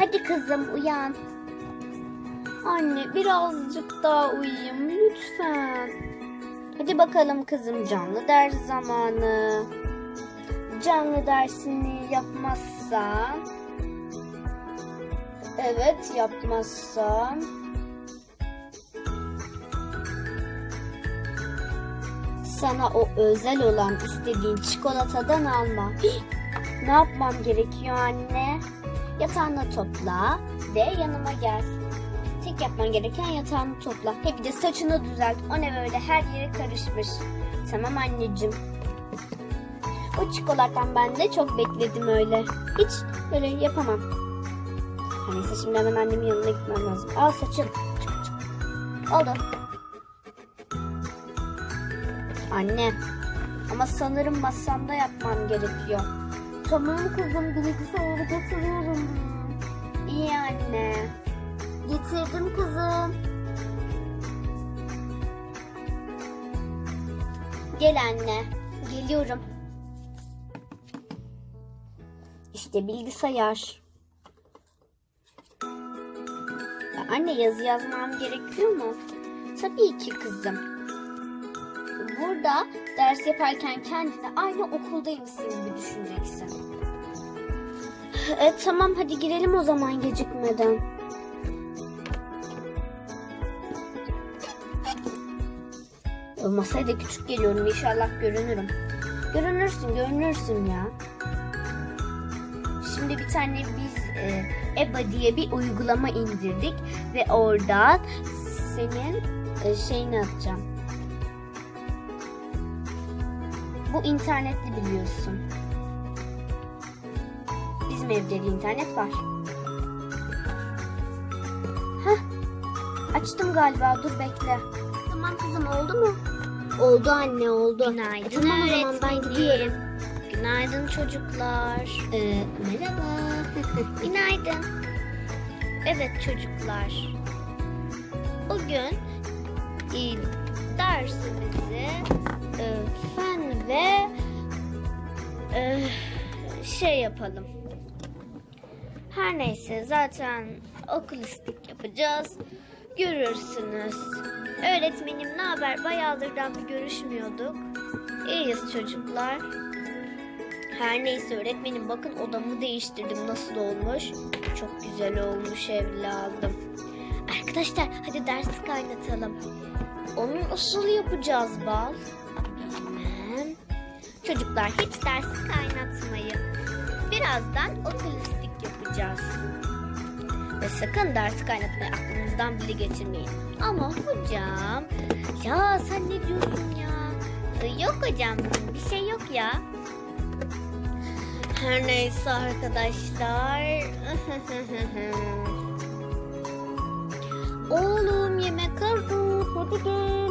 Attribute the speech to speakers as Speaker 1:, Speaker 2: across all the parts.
Speaker 1: Hadi kızım uyan.
Speaker 2: Anne birazcık daha uyuyayım lütfen.
Speaker 1: Hadi bakalım kızım canlı ders zamanı. Canlı dersini yapmazsan... Evet yapmazsan... Sana o özel olan istediğin çikolatadan alma. Ne yapmam gerekiyor anne? Yatağını topla ve yanıma gel. Tek yapman gereken yatağını topla. He bir de saçını düzelt. O ne böyle her yere karışmış. Tamam anneciğim. O çikolatadan ben de çok bekledim öyle. Hiç böyle yapamam. Ha, Neyse şimdi hemen annemin yanına gitmem lazım. Al saçım. Oldu. Anne. Ama sanırım masamda yapmam gerekiyor. Tamam kızım bilgisayarı getiriyorum. İyi anne. Getirdim kızım. Gel anne. Geliyorum. İşte bilgisayar. Ya anne yazı yazmam gerekiyor mu? Tabii ki kızım. Burada ders yaparken kendini aynı okuldaymışsın gibi düşüneceksin. E, tamam hadi girelim o zaman gecikmeden. O masaya da küçük geliyorum inşallah görünürüm. Görünürsün görünürsün ya. Şimdi bir tane biz e, EBA diye bir uygulama indirdik ve oradan senin e, şeyini atacağım. Bu internetli biliyorsun. Bizim evde de internet var. Hah. Açtım galiba. Dur bekle. Tamam kızım oldu mu? Oldu anne oldu.
Speaker 2: Günaydın
Speaker 1: tamam o zaman ben gidiyorum.
Speaker 2: Günaydın çocuklar.
Speaker 1: Ee, merhaba.
Speaker 2: Günaydın. Evet çocuklar. Bugün e, dersimizi e, fen ve e, şey yapalım. Her neyse zaten okulistik yapacağız. Görürsünüz. Öğretmenim ne haber? Bayağıdırdan bir görüşmüyorduk. İyiyiz çocuklar. Her neyse öğretmenim bakın odamı değiştirdim nasıl olmuş. Çok güzel olmuş evladım. Arkadaşlar hadi dersi kaynatalım. Onu nasıl yapacağız bal? Çocuklar hiç dersi kaynatmayın. Birazdan okulistik yapacağız. Ve sakın dersi kaynatmayı aklınızdan bile geçirmeyin. Ama hocam, ya sen ne diyorsun ya? Ee, Yok hocam, bir şey yok ya. Her neyse arkadaşlar. Oğlum yemek hazır. Hadi gel.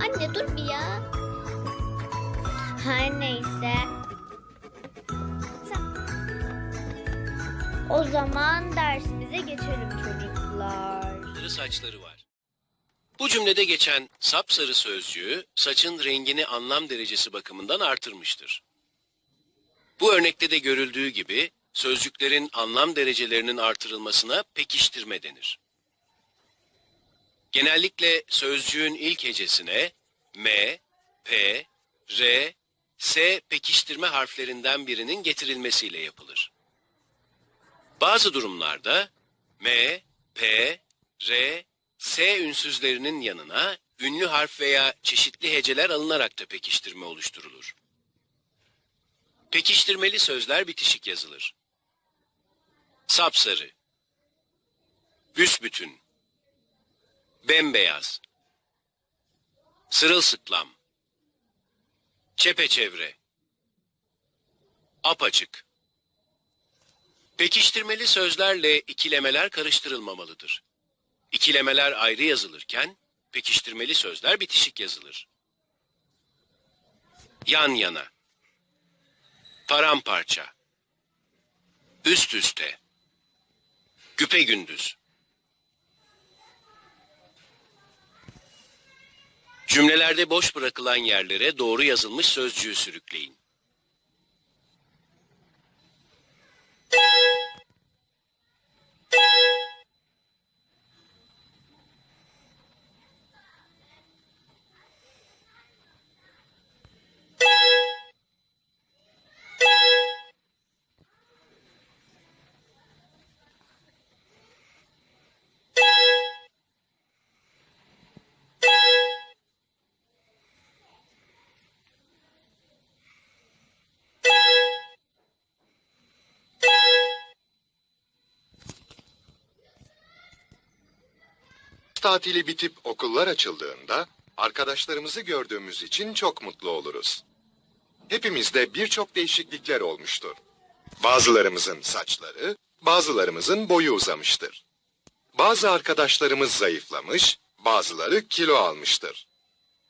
Speaker 2: Anne dur bir ya. Her neyse. O zaman dersimize geçelim çocuklar.
Speaker 3: saçları var. Bu cümlede geçen sapsarı sözcüğü saçın rengini anlam derecesi bakımından artırmıştır. Bu örnekte de görüldüğü gibi sözcüklerin anlam derecelerinin artırılmasına pekiştirme denir. Genellikle sözcüğün ilk hecesine M, P, R, S pekiştirme harflerinden birinin getirilmesiyle yapılır. Bazı durumlarda M, P, R, S ünsüzlerinin yanına ünlü harf veya çeşitli heceler alınarak da pekiştirme oluşturulur. Pekiştirmeli sözler bitişik yazılır. Sapsarı, büsbütün, bembeyaz, sırılsıklam, çepeçevre, apaçık. Pekiştirmeli sözlerle ikilemeler karıştırılmamalıdır. İkilemeler ayrı yazılırken pekiştirmeli sözler bitişik yazılır. Yan yana. Paramparça. Üst üste. Güpegündüz. Cümlelerde boş bırakılan yerlere doğru yazılmış sözcüğü sürükleyin.
Speaker 4: Tatili bitip okullar açıldığında arkadaşlarımızı gördüğümüz için çok mutlu oluruz. Hepimizde birçok değişiklikler olmuştur. Bazılarımızın saçları, bazılarımızın boyu uzamıştır. Bazı arkadaşlarımız zayıflamış, bazıları kilo almıştır.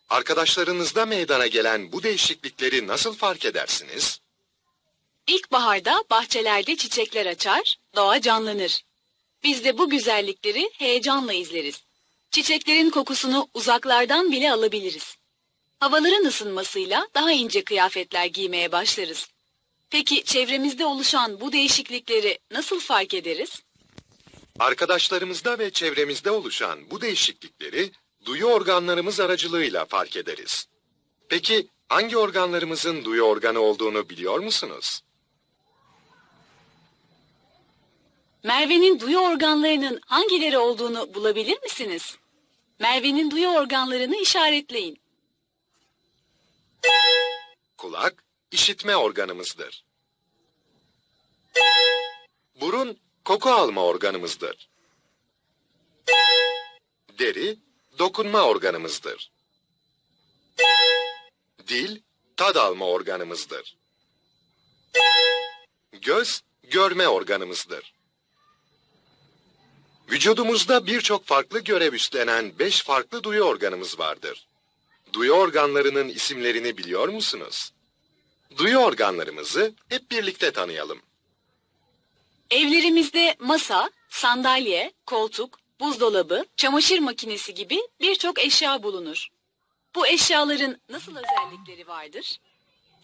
Speaker 4: Arkadaşlarınızda meydana gelen bu değişiklikleri nasıl fark edersiniz?
Speaker 5: İlkbaharda bahçelerde çiçekler açar, doğa canlanır. Biz de bu güzellikleri heyecanla izleriz. Çiçeklerin kokusunu uzaklardan bile alabiliriz. Havaların ısınmasıyla daha ince kıyafetler giymeye başlarız. Peki çevremizde oluşan bu değişiklikleri nasıl fark ederiz?
Speaker 4: Arkadaşlarımızda ve çevremizde oluşan bu değişiklikleri duyu organlarımız aracılığıyla fark ederiz. Peki hangi organlarımızın duyu organı olduğunu biliyor musunuz?
Speaker 5: Merve'nin duyu organlarının hangileri olduğunu bulabilir misiniz? Merve'nin duyu organlarını işaretleyin.
Speaker 4: Kulak, işitme organımızdır. Burun, koku alma organımızdır. Deri, dokunma organımızdır. Dil, tad alma organımızdır. Göz, görme organımızdır. Vücudumuzda birçok farklı görev üstlenen beş farklı duyu organımız vardır. Duyu organlarının isimlerini biliyor musunuz? Duyu organlarımızı hep birlikte tanıyalım.
Speaker 5: Evlerimizde masa, sandalye, koltuk, buzdolabı, çamaşır makinesi gibi birçok eşya bulunur. Bu eşyaların nasıl özellikleri vardır?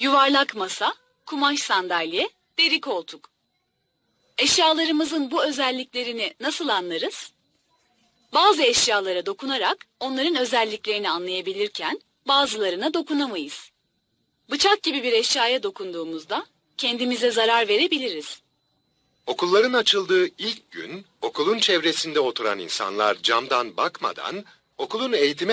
Speaker 5: Yuvarlak masa, kumaş sandalye, deri koltuk. Eşyalarımızın bu özelliklerini nasıl anlarız? Bazı eşyalara dokunarak onların özelliklerini anlayabilirken bazılarına dokunamayız. Bıçak gibi bir eşyaya dokunduğumuzda kendimize zarar verebiliriz.
Speaker 4: Okulların açıldığı ilk gün okulun çevresinde oturan insanlar camdan bakmadan okulun eğitime